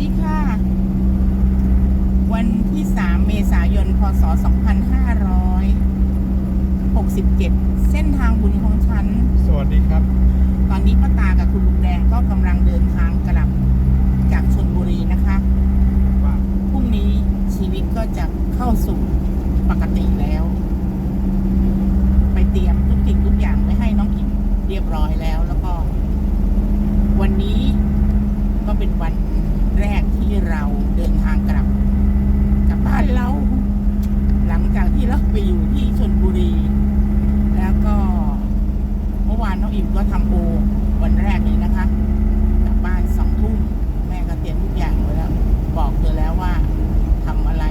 ดีค่ะ วันที่ 3 เมษายน พศ 2567 เส้นทางบุญของฉัน สวัสดีครับ ตอนนี้ป้าตากับคุณลุงแดงก็กำลังเดินทางกลับจากชนบุรีนะคะว่าพรุ่งนี้ชีวิตก็จะเข้าสู่ปกติแล้ว ไปเตรียมทุกสิ่งทุกอย่างไว้ให้น้องอิ่มเรียบร้อยแล้วแล้วก็ วันนี้ก็เป็นวัน แรกที่เราเดินทางกลับกลับบ้านเรา หลังจากที่เราไปอยู่ที่ชนบุรี แล้วก็เมื่อวานน้องอิ่มก็ทำโอวันแรกเลยนะคะ กลับบ้านสองทุ่มแม่ก็เตรียมทุกอย่างไว้แล้ว บอกเธอแล้วว่าทำอะไร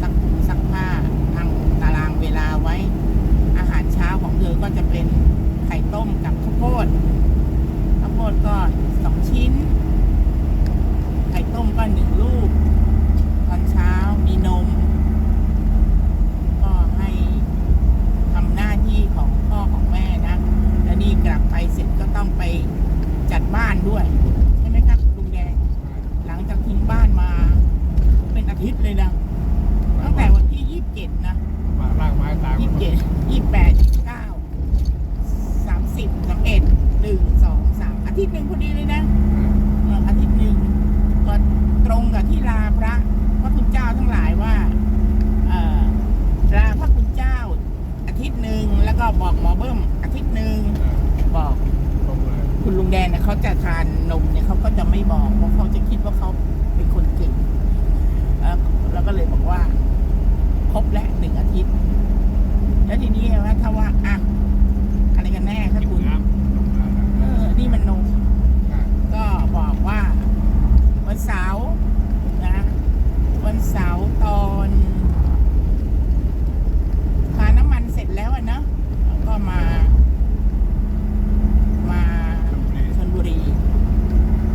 ซักผงซักผ้าทางตารางเวลาไว้ อาหารเช้าของเธอก็จะเป็นไข่ต้มกับข้าวโพดข้าวโพดก็สองชิ้น ไข่ต้มก็หนึ่งลูก ตอนเช้ามีนม ก็ให้ทำหน้าที่ของพ่อของแม่นะ แล้วนี่กลับไปเสร็จก็ต้องไปจัดบ้านด้วย ใช่ไหมครับลุงแดง หลังจากทิ้งบ้านมา เป็นอาทิตย์เลยนะ ตั้งแต่วันที่ยี่สิบเจ็ดนะ มาล่างไม้ตาม ยี่สิบเจ็ดยี่สิบแปดยี่สิบเก้าสามสิบสามเอ็ดห นึ่งสองสามอาทิตย์หนึ่งพอดีเลยนะเอออาทิตย์หนึ่งก็ตรงกับที่ลาพระพระคุณเจ้าทั้งหลายว่าเอ่อลาพระคุณเจ้า อาทิตย์หนึ่งแล้วก็บอกหมอเบิ้มอาทิตย์หนึ่งบอก ตรงเลยคุณลุงแดงเนี่ยเขาจะทานนมเนี่ยเขาก็จะไม่บอกเพราะเขาจะคิดว่าเขาเป็นคนเก่งเอ่อแล้วก็เลยบอกว่า ครบแล้วหนึ่งอาทิตย์ แล้วทีนี้ว่าถ้าว่าอะอะไรกันแน่ถ้าคุณ น้ำลงมา เออนี่มันนม ก็บอกว่า วันเสาร์นะ วันเสาร์ตอนทาน้ำมันเสร็จแล้วอะเนอะแล้วก็มา มาชนบุรี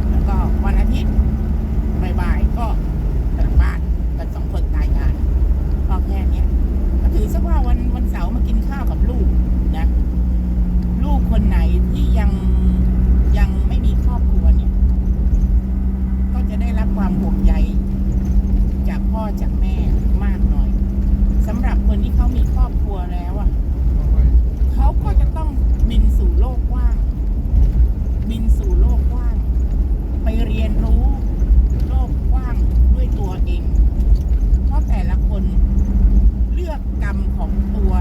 แล้วก็วันอาทิตย์บ่ายๆก็กลับบ้านกันสองคนตายงานก็แค่เนี้ยก็ถือซะว่าวันวันเสาร์มากินข้าวกับลูกนะ ลูกคนไหนที่ยังยังไม่มีครอบครัวเนี่ย ก็จะได้รับ ความห่วงใยจากพ่อจากแม่มากหน่อยสำหรับคนที่เขามีครอบครัวแล้วอะเขาก็จะต้องบินสู่โลกกว้าง บินสู่โลกกว้าง ไปเรียนรู้โลกกว้างด้วยตัวเอง เพราะแต่ละคนเลือกกรรมของตัว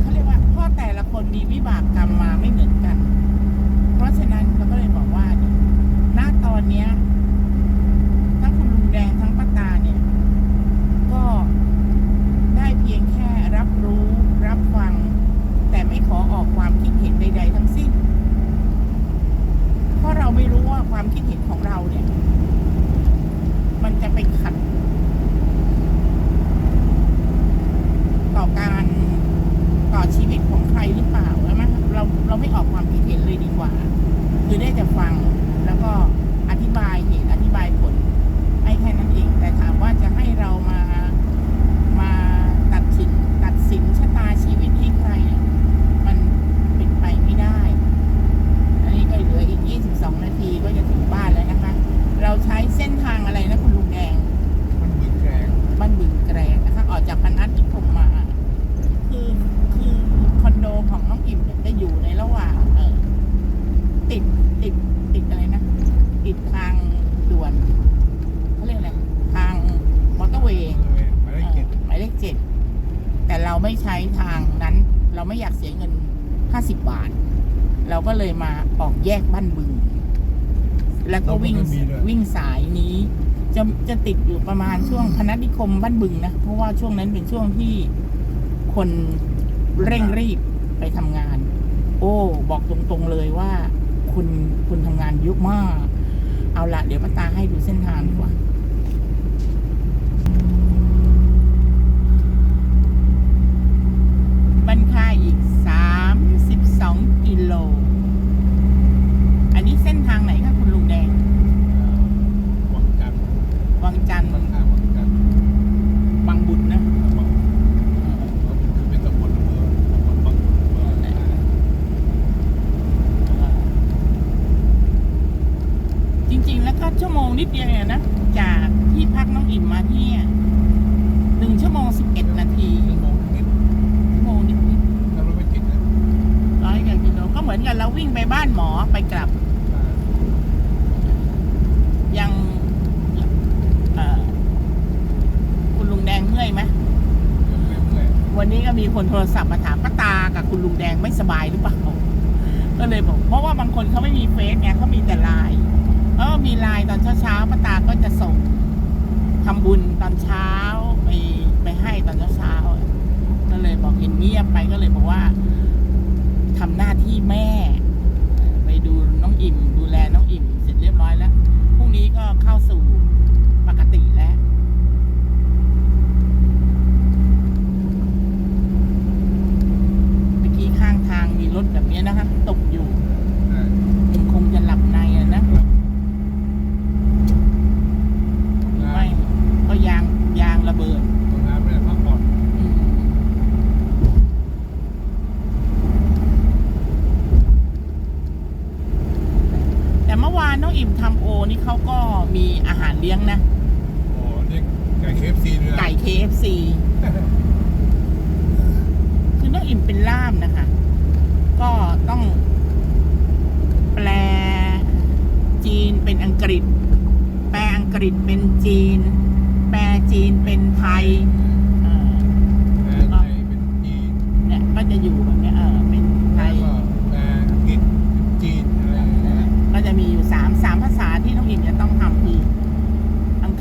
เขาเรียกว่าเพราะแต่ละคนมีวิบากกรรมมาไม่เหมือนกัน เพราะฉะนั้นเราก็เลยบอกว่าเนี่ยณตอนเนี้ย ทั้งคุณลุงแดงทั้งป้าตาเนี่ย ก็ได้เพียงแค่รับรู้รับฟัง แต่ไม่ขอออกความคิดเห็นใด ๆ ทั้งสิ้น เพราะเราไม่รู้ว่า ความคิดเห็นของเราเนี่ย มันจะไปขัด ต่อการต่อชีวิตของใครหรือเปล่าแล้วมั้ยเราเราไม่ออกความคิดเห็นเลยดีกว่า คือได้แต่ฟังแล้วก็อธิบายเหตุอธิบายผล ให้แค่นั้นเอง แต่ถามว่าจะให้เรามามาตัดสินตัดสินชะตาชีวิตให้ใครเนี่ยมันเป็นไปไม่ได้ อันนี้ก็เหลืออีก 22 นาทีก็จะถึงบ้านแล้วนะคะ เราใช้เส้นทางอะไรนะคุณลุงแดง มันบึกแรง บ้านบึงแกรงนะคะ ออกจากพนัสนิคมมา คือคือคอนโดของน้องอิ่มเนี่ยจะอยู่ในระหว่างเออ ติดติดติดอะไรนะ ติดทางด่วนเขาเรียกอะไรทางมอเตอร์เวย์เลยหมายเลขเจ็ดเออหมายเลขเจ็ดแต่เราไม่ใช้ทางนั้น เราไม่อยากเสียเงินห้าสิบบาท เราก็เลยมาออกแยกบ้านบึง แล้วก็วิ่งวิ่งสายนี้ จะจะติดอยู่ประมาณช่วงพนัสนิคมบ้านบึงนะ เพราะว่าช่วงนั้นเป็นช่วงที่คนเร่งรีบไปทำงาน โอ้ บอกตรงๆเลยว่า คุณคุณทำงานเยอะมาก เอาละเดี๋ยวป้าตาให้ดูเส้นทางดีกว่า บันค่าอีก 32 กิโล อันนี้เส้นทางไหนคะคุณลุงแดง วังจันทร์ วังจันทร์ ข้างๆวังจันทร์ บางบุตรนะ วังคือเป็นตำบลอำเภอตำบลบางขุนอำเภอ จริง ๆ แล้วก็ชั่วโมง นิดเดียวเนี่ยนะ จากที่พักน้องอิ่มมาที่เนี่ยหนึ่งชั่วโมงสิบเอ็ดนาทีชั่วโมงนิดชั่วโมงนิดนิดถ้ารถไม่ติดนะร้อยกว่ากิโลก็เหมือนกันเราวิ่งไปบ้านหมอไปกลับ ยังเอ่อคุณลุงแดงเมื่อยไหมไม่เมื่อยวันนี้ก็มีคนโทรศัพท์มาถามป้าตากับคุณลุงแดงไม่สบายหรือเปล่าก็เลยบอก เพราะว่าบางคนเขาไม่มีเฟซไงเขามีแต่ไลน์ เออมีไลน์ตอนเช้าๆป้าตาก็จะส่งทำบุญตอนเช้าไปไปให้ตอนเช้าๆก็เลยบอกเห็นเงียบไปก็เลยบอกว่าทำหน้าที่แม่ ไปดูน้องอิ่ม ดูแลน้องอิ่ม เสร็จเรียบร้อยแล้วพรุ่งนี้ก็เข้าสู่ปกติแล้ว เมื่อกี้ข้างทางมีรถแบบนี้นะคะตกอยู่ อ่า มันคงจะหลับในอะนะไม่ก็ยางยางระเบิด ทำงานไม่ได้พักผ่อน อืมแต่เมื่อวานน้องอิ่มทำโอ นี่เขาก็มีอาหาร เลี้ยงนะโอ้เรียกไก่เคฟซีด้วยนะไก่ KFC คือน้องอิ่มเป็นล่ามนะคะ ก็ต้อง แปลจีนเป็นอังกฤษ แปลอังกฤษเป็นจีน แปลจีนเป็นไทยเออแปลไทยเป็นจีน เนี่ยก็จะอยู่แบบ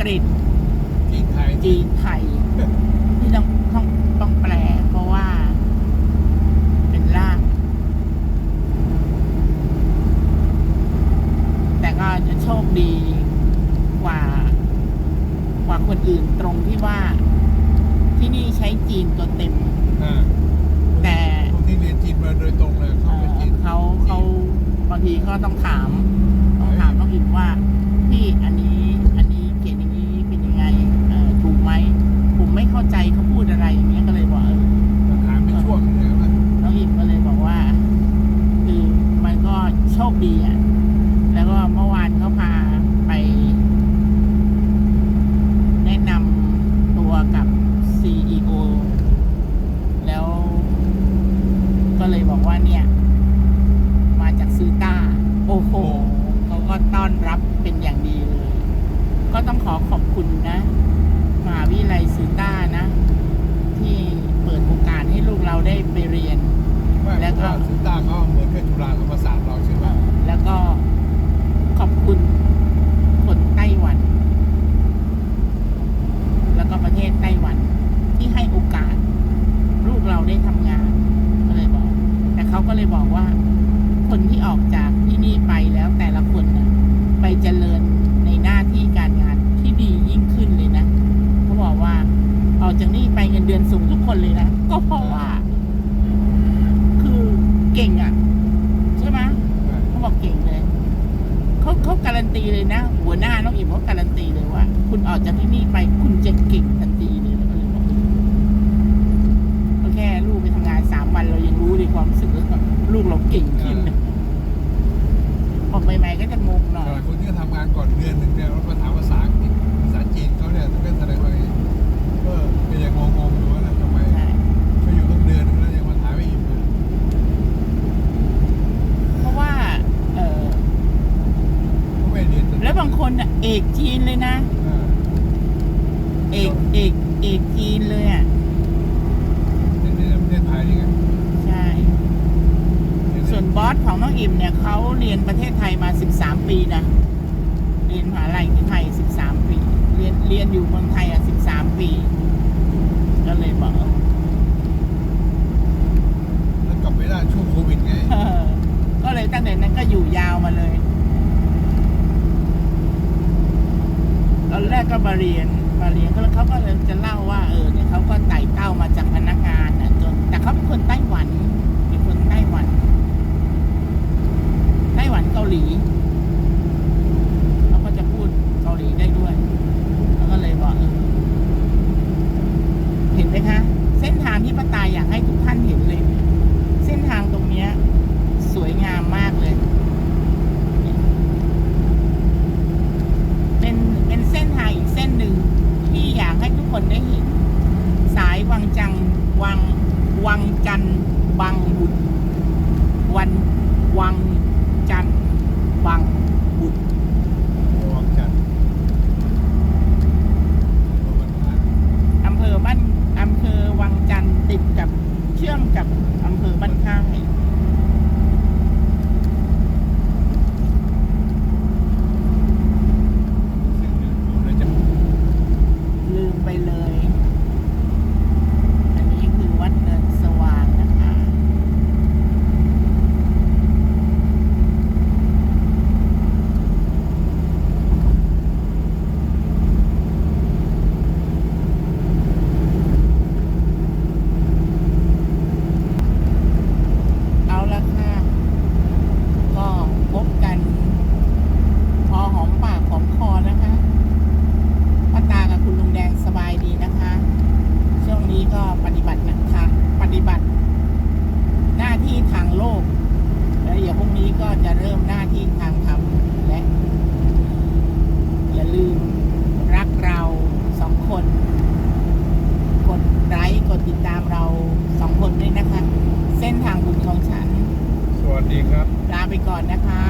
กฤษ จีนไทยจีนไทยที่ต้องต้องต้องแปลเพราะว่า เป็นล่ามแต่ก็จะโชคดีกว่า กว่าคนอื่นตรงที่ว่า ที่นี่ใช้จีนตัวเต็ม อ่าแต่คนที่เรียนจีนมาโดยตรงเลยเขาเอ่เป็นอจีนเขาเขาบางทีก็ต้องถาม ต้องถามต้องอิมว่า พี่อันนี้อันนี้ เอกจีนเลยนะอ่าเอกเอกเอกจีนเลยอะในในประเทศไทยนี่ไงใช่ ส่วนบอสของน้องอิ่มเนี่ยเขาเรียนประเทศไทยมา 13 ปีนะ เรียนมหาลัยที่ไทย 13 ปี เรียนเรียนอยู่เมืองไทยอะ 13 ปี ลีแล้วก็จะพูดเกาหลีได้ด้วย แล้วก็เลยบอกเห็นไหมคะ เส้นทางที่ป้าตายอยากให้ทุกท่านเห็นเลย เส้นทางตรงเนี้ย สวยงามมากเลย เป็นเป็นเส้นทางอีกเส้นหนึ่งที่อยากให้ทุกคนได้เห็น สายวังจังวังวังจันบังบุตร อนนะคะ